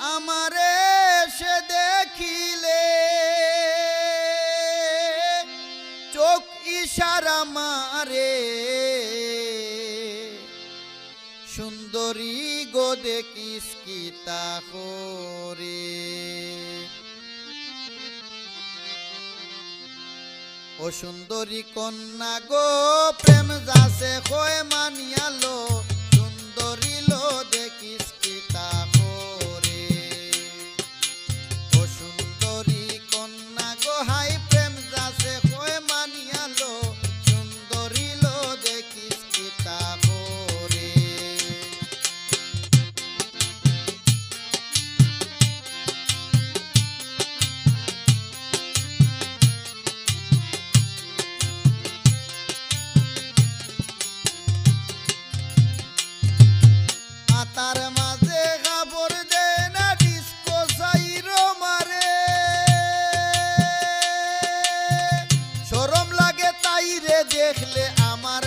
আমারে সে দেখিলে। চোখ ইশারা মারে। সুন্দরী গো দেখিস কি তাহরে ও সুন্দরী কন্যা গোপ মাতার মাঝে কাপড় দে না ডিস্কো সাইর মারে। সরম লাগে তাই রে দেখলে আমার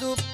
do